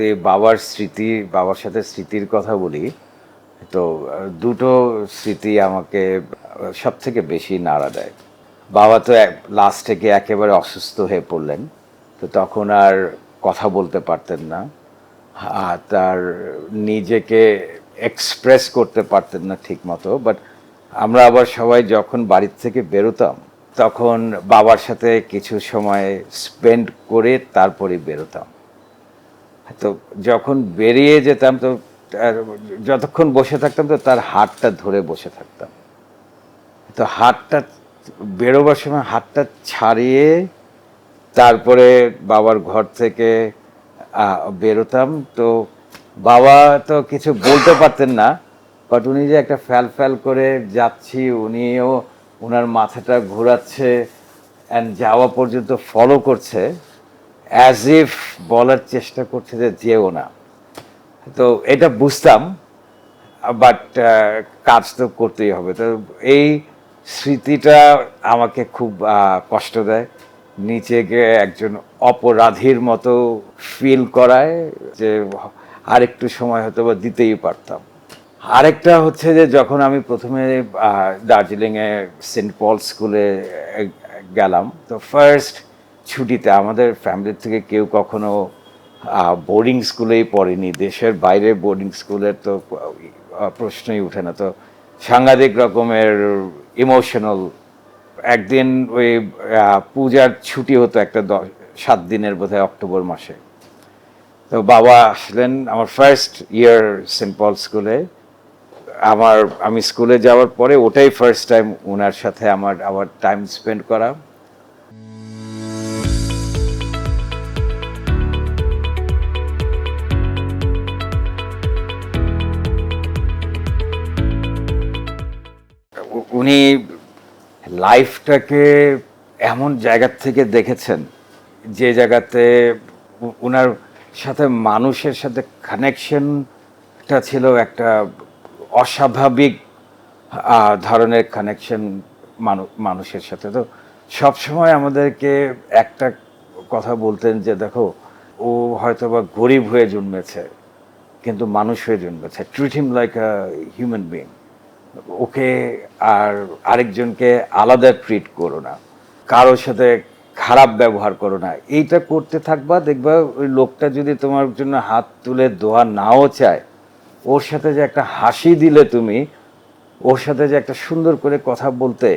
যদি বাবার স্মৃতি, বাবার সাথে স্মৃতির কথা বলি, তো, দুটো স্মৃতি আমাকে সব থেকে বেশি নাড়া দেয়। বাবা তো লাস্ট থেকে একেবারে অসুস্থ হয়ে পড়লেন, তো তখন আর কথা বলতে পারতেন না তার নিজেকে এক্সপ্রেস করতে পারতেন না ঠিক মতো বাট আমরা আবার সবাই যখন বাড়ির থেকে বেরোতাম, তখন বাবার সাথে কিছু সময় স্পেন্ড করে তারপরে বেরোতাম। তো যখন বেরিয়ে যেতাম তো যতক্ষণ বসে থাকতাম তো তার হাতটা ধরে বসে থাকতাম। তো হাতটা বেরোবার সময় হাতটা ছাড়িয়ে তারপরে বাবার ঘর থেকে বেরোতাম। তো বাবা তো কিছু বলতে পারতেন না বাট উনি যে একটা ফ্যাল ফ্যাল করে যাচ্ছি, উনিও ওনার মাথাটা ঘোরাচ্ছে অ্যান্ড যাওয়া পর্যন্ত ফলো করছে অ্যাজ ইফ বলার চেষ্টা করছে যে যেও না। তো এটা বুঝতাম বাট কাজ তো করতেই হবে। তো এই স্মৃতিটা আমাকে খুব কষ্ট দেয়। গিয়ে একজন অপরাধীর মতো ফিল করায় যে আরেকটু সময় হয়তো বা দিতেই পারতাম। আরেকটা হচ্ছে যে যখন আমি প্রথমে দার্জিলিংয়ে সেন্ট পল স্কুলে গেলাম, তো ফার্স্ট ছুটিতে আমাদের ফ্যামিলির থেকে কেউ কখনো বোর্ডিং স্কুলেই পড়েনি। দেশের বাইরে বোর্ডিং স্কুলের তো প্রশ্নই ওঠে না। তো সাংঘাতিক রকমের ইমোশনাল একদিন ওই পূজার ছুটি হতো একটা দশ সাত দিনের বোধহয় অক্টোবর মাসে। তো বাবা আসলেন আমার ফার্স্ট ইয়ার সেন্ট পল স্কুলে। আমার, আমি স্কুলে যাওয়ার পরে ওটাই ফার্স্ট টাইম ওনার সাথে আমার আবার টাইম স্পেন্ড করা। উনি লাইফটাকে এমন জায়গার থেকে দেখেছেন যে জায়গাতে উনার সাথে মানুষের সাথে কানেকশনটা ছিল একটা অস্বাভাবিক ধরনের কানেকশন মানুষের সাথে। তো সবসময় আমাদেরকে একটা কথা বলতেন যে, দেখো, ও হয়তো বা গরিব হয়ে জন্মেছে, কিন্তু মানুষ হয়ে জন্মেছে treat him like a human being okay আর আরেকজনকে আলাদা ট্রিট করো না। কারোর সাথে খারাপ ব্যবহার করো না। এইটা করতে থাকবা, দেখবা ওই লোকটা যদি তোমার জন্য হাত তুলে দোয়া নাও চায়, ওর সাথে যে একটা হাসি দিলে তুমি, ওর সাথে যে একটা সুন্দর করে কথা বলতে,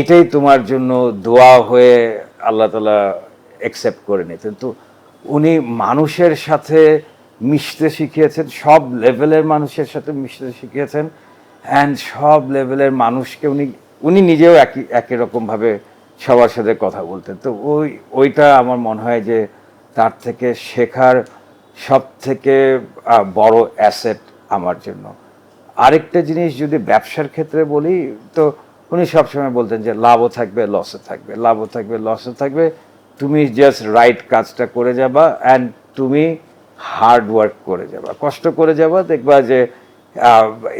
এটাই তোমার জন্য দোয়া হয়ে আল্লাহ তালা অ্যাকসেপ্ট করে নিতেন। তো উনি মানুষের সাথে মিশতে শিখিয়েছেন, সব লেভেলের মানুষের সাথে মিশতে শিখিয়েছেন। অ্যান্ড সব লেভেলের মানুষকে উনি উনি নিজেও একই একই রকমভাবে সবার সাথে কথা বলতেন। তো ওই, ওইটা আমার মনে হয় যে তার থেকে শেখার সব থেকে বড় অ্যাসেট আমার জন্য। আরেকটা জিনিস যদি ব্যবসার ক্ষেত্রে বলি, তো উনি সবসময় বলতেন যে লাভও থাকবে লসও থাকবে। লাভও থাকবে লসও থাকবে। তুমি জাস্ট রাইট কাজটা করে যাবা অ্যান্ড তুমি হার্ড ওয়ার্ক করে যাবা। কষ্ট করে যাবা, দেখবা যে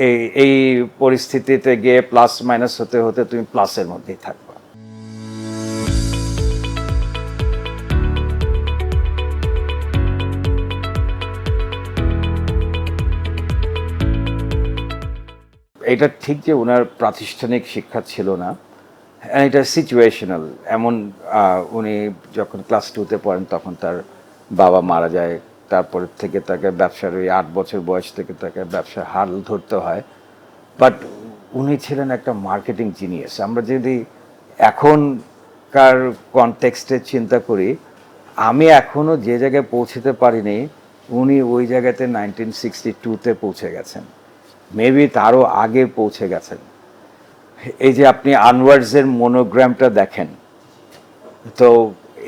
এই এই পরিস্থিতিতে গিয়ে প্লাস মাইনাস হতে হতে তুমি প্লাসের মধ্যেই থাকবা। এটা ঠিক যে ওনার প্রাতিষ্ঠানিক শিক্ষা ছিল না এটা সিচুয়েশনাল এমন উনি যখন ক্লাস টুতে পড়েন, তখন তার বাবা মারা যায় তারপর থেকে তাকে ব্যবসার ওই আট বছর বয়স থেকে তাকে ব্যবসার হাল ধরতে হয়। বাট উনি ছিলেন একটা মার্কেটিং জিনিয়াস আমরা যদি এখনকার কনটেক্সটে চিন্তা করি, আমি এখনও যে জায়গায় পৌঁছতে পারিনি, উনি ওই জায়গাতে নাইনটিন সিক্সটি টুতে পৌঁছে গেছেন। মেবি তারও আগে পৌঁছে গেছেন। এই যে আপনি আনওয়ার্ডসের মনোগ্রামটা দেখেন, তো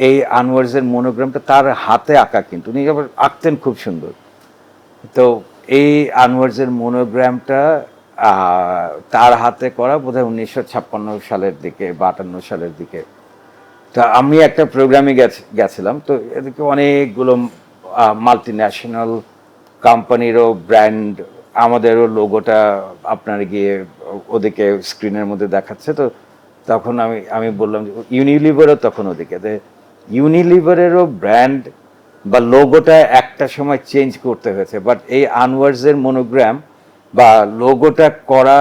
এই আনওয়ার্ডসের মনোগ্রামটা তার হাতে আঁকা কিন্তু। উনি আবার আঁকতেন খুব সুন্দর। তো এই আনওয়ার্ডসের মনোগ্রামটা তার হাতে করা বোধহয় উনিশশো ছাপ্পান্ন সালের দিকে বা আটান্ন সালের দিকে। তা আমি একটা প্রোগ্রামে গেছিলাম। তো এদিকে অনেকগুলো মাল্টি ন্যাশনাল কোম্পানিরও ব্র্যান্ড আমাদেরও লোগোটা আপনার গিয়ে ওদিকে স্ক্রিনের মধ্যে দেখাচ্ছে। তো তখন আমি আমি বললাম যে ইউনিলিভারও তখন ওদিকে। ইউনিলিভারেরও ব্র্যান্ড বা লোগোটা একটা সময় চেঞ্জ করতে হয়েছে বাট এই আনওয়ার্সের মনোগ্রাম বা লোগোটা করা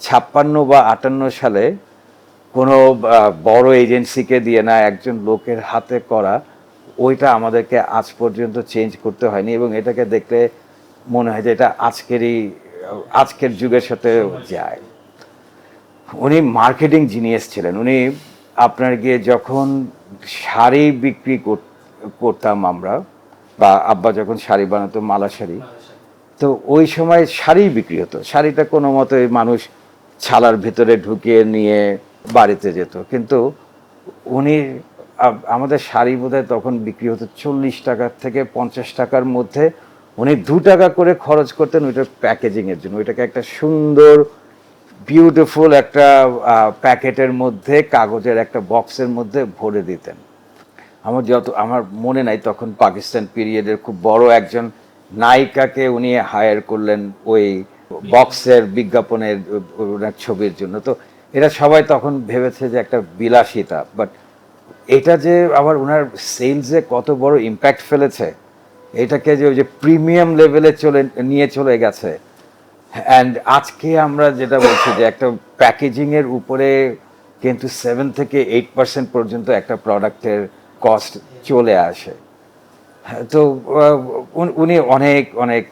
ছাপ্পান্ন বা আটান্ন সালে কোনো বড় এজেন্সিকে দিয়ে না, একজন লোকের হাতে করা, ওইটা আমাদেরকে আজ পর্যন্ত চেঞ্জ করতে হয়নি এবং এটাকে দেখলে মনে হয় যে এটা আজকেরই, আজকের যুগের সাথে যায়। উনি মার্কেটিং জিনিয়াস ছিলেন। উনি আপনার গিয়ে যখন শাড়ি বিক্রি কর- করতাম আমরা বা আব্বা যখন শাড়ি বানাতো মালা শাড়ি তো ওই সময় শাড়ি বিক্রি হতো। শাড়িটা কোনো মতে মানুষ ছালার ভিতরে ঢুকিয়ে নিয়ে বাড়িতে যেত। কিন্তু উনি আমাদের শাড়ি বোধহয় তখন বিক্রি হতো চল্লিশ টাকার থেকে পঞ্চাশ টাকার মধ্যে। উনি দু টাকা করে খরচ করতেন ওইটার প্যাকেজিংয়ের জন্য। ওইটাকে একটা সুন্দর বিউটিফুল একটা প্যাকেটের মধ্যে, কাগজের একটা বক্সের মধ্যে ভরে দিতেন। আমার যত, আমার মনে নাই তখন পাকিস্তান পিরিয়ডের খুব বড় একজন নায়িকাকে উনি হায়ার করলেন ওই বক্সের বিজ্ঞাপনের ছবির জন্য। তো এরা সবাই তখন ভেবেছে যে একটা বিলাসিতা বাট এটা যে আবার ওনার সেলসে কত বড় ইম্প্যাক্ট ফেলেছে, এটাকে যে ওই যে প্রিমিয়াম লেভেলে চলে, নিয়ে চলে গেছে অ্যান্ড আজকে আমরা যেটা বলছি যে একটা প্যাকেজিং এর উপরে কিন্তু সেভেন থেকে এইট পার্সেন্ট পর্যন্ত একটা প্রোডাক্টের কস্ট চলে আসে। তো উনি অনেক অনেক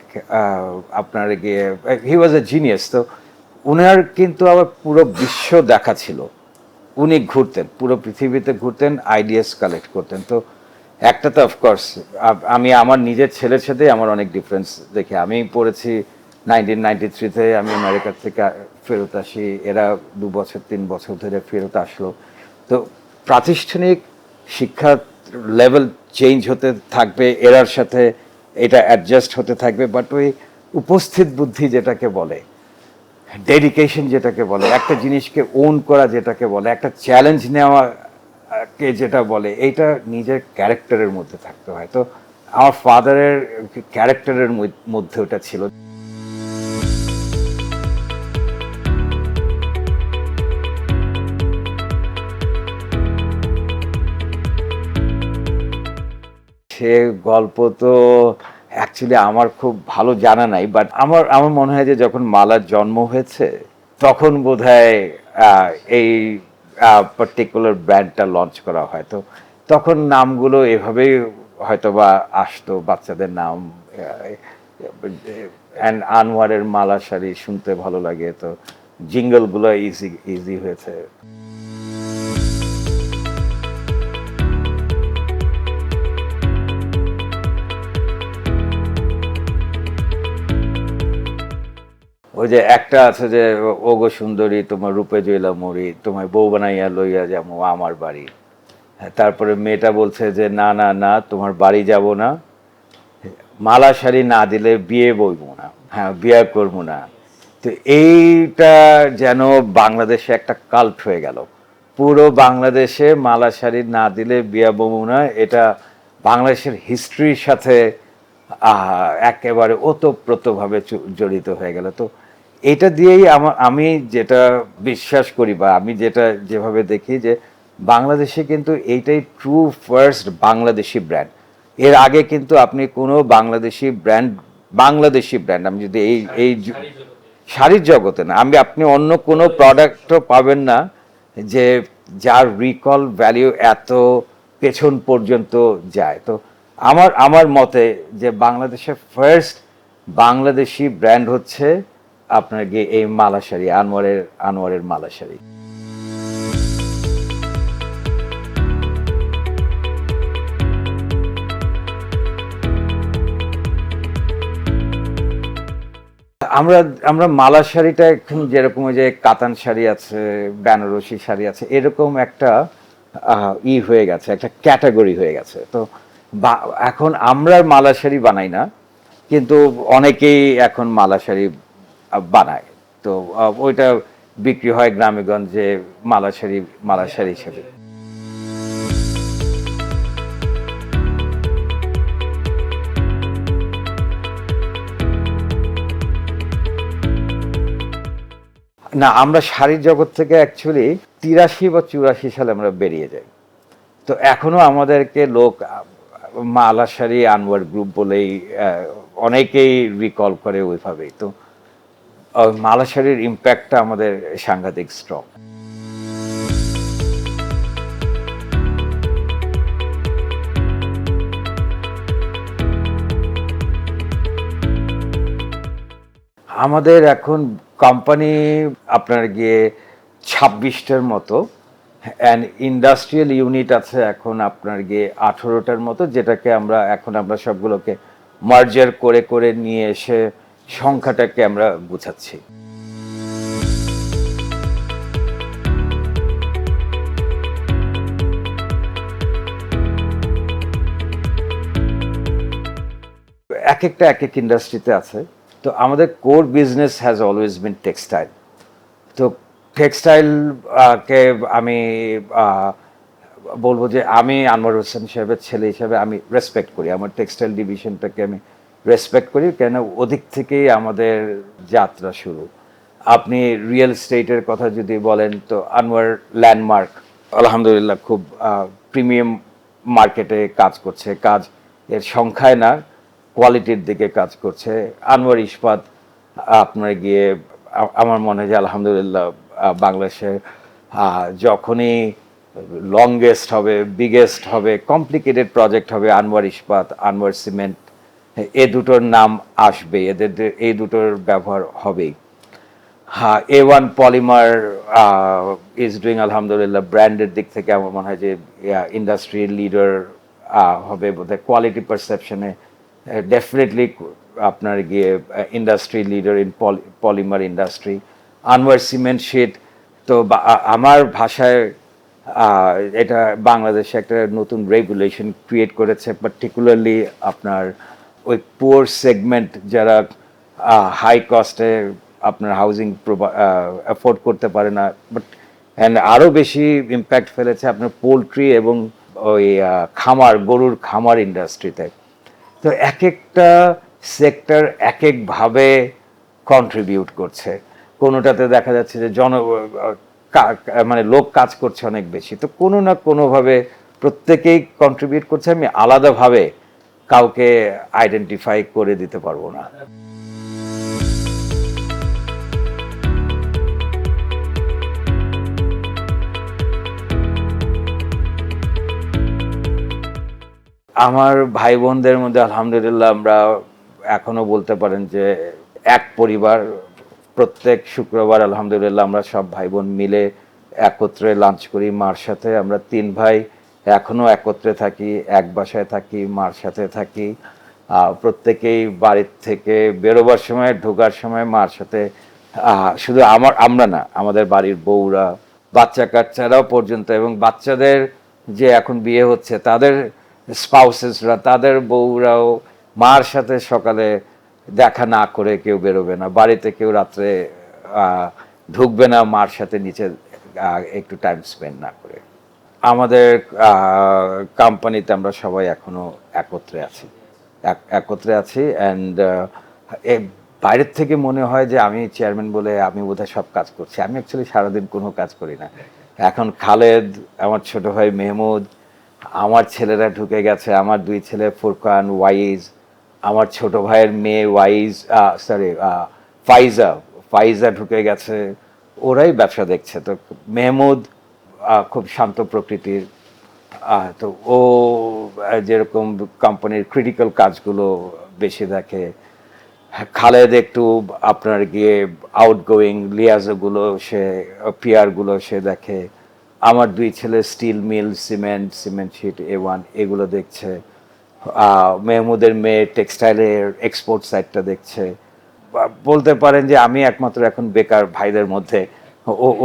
আপনার গিয়ে হি ওয়াজ এ জিনিয়াস তো উনার কিন্তু আবার পুরো বিশ্ব দেখা ছিল। উনি ঘুরতেন, পুরো পৃথিবীতে ঘুরতেন আইডিয়াস কালেক্ট করতেন। তো একটা তো অফকোর্স আমি আমার নিজের ছেলের সাথে আমার অনেক ডিফারেন্স দেখি, আমি পড়েছি নাইনটিন নাইনটি থ্রিতে আমি আমেরিকা থেকে ফেরত আসি। এরা দু বছর, তিন বছর ধরে ফেরত আসলো। তো প্রাতিষ্ঠানিক শিক্ষা লেভেল চেঞ্জ হতে থাকবে, এরার সাথে এটা অ্যাডজাস্ট হতে থাকবে বাট ওই উপস্থিত বুদ্ধি যেটাকে বলে ডেডিকেশন যেটাকে বলে, একটা জিনিসকে ওন করা যেটাকে বলে, একটা চ্যালেঞ্জ নেওয়া কে যেটা বলে, এইটা নিজের ক্যারেক্টারের মধ্যে থাকতে হয়। তো আমার ফাদারের ক্যারেক্টারের মধ্যে ওটা ছিল। সে গল্প তো অ্যাকচুয়ালি আমার খুব ভালো জানা নাই বাট আমার আমার মনে হয় যে যখন মালার জন্ম হয়েছে তখন আহ, এই পার্টিকুলার ব্র্যান্ডটা লঞ্চ করা হয়। তো তখন নামগুলো এভাবেই হয়তো বা আসতো বাচ্চাদের নাম অ্যান্ড আনোয়ারের মালা শাড়ি শুনতে ভালো লাগে। তো জিঙ্গলগুলো ইজি ইজি হয়েছে। ওই যে একটা আছে যে ওগো সুন্দরী তোমার রূপে জইলা মরি তোমার বউ বানাইয়া লইয়া যাব আমার বাড়ি। হ্যাঁ, তারপরে মেয়েটা বলছে যে না না না তোমার বাড়ি যাব না। মালা শাড়ি না দিলে বিয়ে বইবো না। হ্যাঁ বিয়ে করব না। তো এইটা যেন বাংলাদেশে একটা কাল্ট হয়ে গেল। পুরো বাংলাদেশে মালা শাড়ি না দিলে বিয়ে বমু না এটা বাংলাদেশের হিস্ট্রির সাথে একেবারে ওতপ্রোতভাবে জড়িত হয়ে গেল। তো এটা দিয়েই আমার আমি যেটা বিশ্বাস করি বা আমি যেটা যেভাবে দেখি যে বাংলাদেশে কিন্তু এইটাই ট্রু ফার্স্ট বাংলাদেশি ব্র্যান্ড এর আগে কিন্তু আপনি কোনো বাংলাদেশি ব্র্যান্ড বাংলাদেশি ব্র্যান্ড আমি যদি এই এই শাড়ির জগতে। না আমি আপনি অন্য কোনো প্রোডাক্টও পাবেন না যে যার রিকল ভ্যালিউ এত পেছন পর্যন্ত যায়। তো আমার আমার মতে যে বাংলাদেশের ফার্স্ট বাংলাদেশি ব্র্যান্ড হচ্ছে আপনার এই মালা শাড়ি আনোয়ারের আনোয়ারের মালা শাড়ি আমরা আমরা মালা শাড়িটা এখন যেরকম ওই যে কাতান শাড়ি আছে, বেনারসি শাড়ি আছে, এরকম একটা ই হয়ে গেছে, একটা ক্যাটাগরি হয়ে গেছে। তো এখন আমরা মালা শাড়ি বানাই না, কিন্তু অনেকেই এখন মালা শাড়ি বানায়। তো ওইটা বিক্রি হয় গ্রামে গঞ্জে মালা শাড়ি মালা শাড়ি হিসেবে। না আমরা শাড়ির জগৎ থেকে অ্যাকচুয়ালি তিরাশি বা চুরাশি সালে আমরা বেরিয়ে যাই। তো এখনও আমাদেরকে লোক আহ, মা আলাশারি আনোয়ার গ্রুপ বলেই অনেকেই রিকল করে ওইভাবেই। তো আহ, মা ইম্প্যাক্টটা আমাদের সাংঘাতিক স্ট্রং আমাদের এখন কোম্পানি আপনার গিয়ে ছাব্বিশটার মতো অ্যান্ড ইন্ডাস্ট্রিয়াল ইউনিট আছে এখন আপনার গিয়ে আঠেরোটার মতো যেটাকে আমরা এখন আমরা সবগুলোকে মার্জার করে করে নিয়ে এসে সংখ্যাটাকে আমরা বুঝাচ্ছি এক একটা, এক এক ইন্ডাস্ট্রিতে আছে। তো আমাদের core business has always been textile তো টেক্সটাইল কে আমি বলব যে আমি আনোয়ার হোসেন সাহেবের ছেলে হিসেবে আমি রেসপেক্ট করি। আমার টেক্সটাইল ডিভিশনটাকে আমি রেসপেক্ট করি কেন ওদিক থেকেই আমাদের যাত্রা শুরু। আপনি রিয়েল স্টেটের কথা যদি বলেন, তো আনোয়ার ল্যান্ডমার্ক আলহামদুলিল্লাহ খুব প্রিমিয়াম মার্কেটে কাজ করছে। কাজ এর সংখ্যায় না কোয়ালিটির দিকে কাজ করছে। আনোয়ার ইস্পাত, আপনার গিয়ে আমার মনে হয় যে আলহামদুলিল্লাহ বাংলাদেশে যখনই লংগেস্ট হবে বিগেস্ট হবে কমপ্লিকেটেড প্রজেক্ট হবে আনোয়ার ইস্পাত, আনোয়ার সিমেন্ট এ দুটোর নাম আসবে, এদের এই দুটোর ব্যবহার হবেই। হ্যাঁ A one polymer is doing আলহামদুলিল্লাহ ব্র্যান্ডের দিক থেকে আমার মনে হয় যে ইন্ডাস্ট্রি লিডার হবে বোধহয় কোয়ালিটি পারসেপশনে ডেফিনেটলি আপনার গিয়ে industry leader in polymer industry Anwar cement sheet তো আমার ভাষায় এটা বাংলাদেশে একটা নতুন রেগুলেশন ক্রিয়েট করেছে পার্টিকুলারলি আপনার ওই পুয়ার সেগমেন্ট যারা হাই কস্টে আপনার হাউজিং অ্যাফোর্ড করতে পারে না বাট অ্যান্ড আরও বেশি ইম্প্যাক্ট ফেলেছে আপনার পোলট্রি এবং ওই খামার, গরুর খামার ইন্ডাস্ট্রিতে তো। এক একটা সেক্টর এক একভাবে কন্ট্রিবিউট করছে। কোনোটাতে দেখা যাচ্ছে যে জন মানে লোক কাজ করছে অনেক বেশি। তো কোনো না কোনোভাবে প্রত্যেকেই কন্ট্রিবিউট করছে। আমি আলাদাভাবে কাউকে আইডেন্টিফাই করে দিতে পারব না। আমার ভাই বোনদের মধ্যে আলহামদুলিল্লাহ আমরা এখনও বলতে পারেন যে এক পরিবার, প্রত্যেক শুক্রবার আলহামদুলিল্লাহ আমরা সব ভাই বোন মিলে একত্রে লাঞ্চ করি। মার সাথে আমরা তিন ভাই এখনও একত্রে থাকি, এক বাসায় থাকি, মার সাথে থাকি। প্রত্যেকেই বাড়ির থেকে বেরোবার সময়, ঢোকার সময় মার সাথে শুধু আমার, আমরা না, আমাদের বাড়ির বউরা বাচ্চা কাচ্চারাও পর্যন্ত এবং বাচ্চাদের যে এখন বিয়ে হচ্ছে, তাদের স্পাউসেসরা তাদের বউরাও মার সাথে সকালে দেখা না করে কেউ বেরোবে না। বাড়িতে কেউ রাত্রে ঢুকবে না, মার সাথে নিচে একটু টাইম স্পেন্ড না করে। আমাদের কোম্পানিতে আমরা সবাই এখনও একত্রে আছি। একত্রে আছি অ্যান্ড বাইরের থেকে মনে হয় যে আমি চেয়ারম্যান বলে আমি বোধহয় সব কাজ করছি। আমি অ্যাকচুয়ালি সারাদিন কোনো কাজ করি না। এখন খালেদ, আমার ছোট ভাই মেহমুদ, আমার ছেলেরা ঢুকে গেছে, আমার দুই ছেলে ফুরকান, ওয়াইজ, আমার ছোট ভাইয়ের মেয়ে ওয়াইজ সরি ফাইজা ফাইজা ঢুকে গেছে, ওরাই ব্যবসা দেখছে। তো মেহমুদ খুব শান্ত প্রকৃতির। তো ও যেরকম কোম্পানির ক্রিটিক্যাল কাজগুলো বেশি দেখে। খালেদ একটু আপনার গিয়ে আউটগোয়িং লিয়াজোগুলো, সে পিয়ারগুলো সে দেখে। আমার দুই ছেলে steel mill cement cement sheet A one এগুলো দেখছে। মেহমুদের মেয়ে টেক্সটাইলের এক্সপোর্ট সাইটটা দেখছে। বলতে পারেন যে আমি একমাত্র এখন বেকার ভাইদের মধ্যে।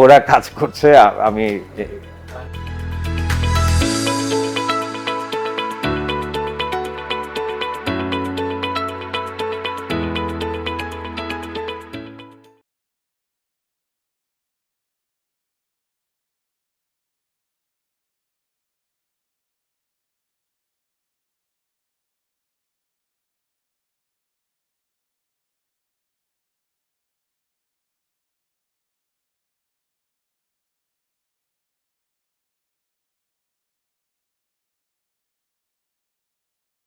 ওরা কাজ করছে আমি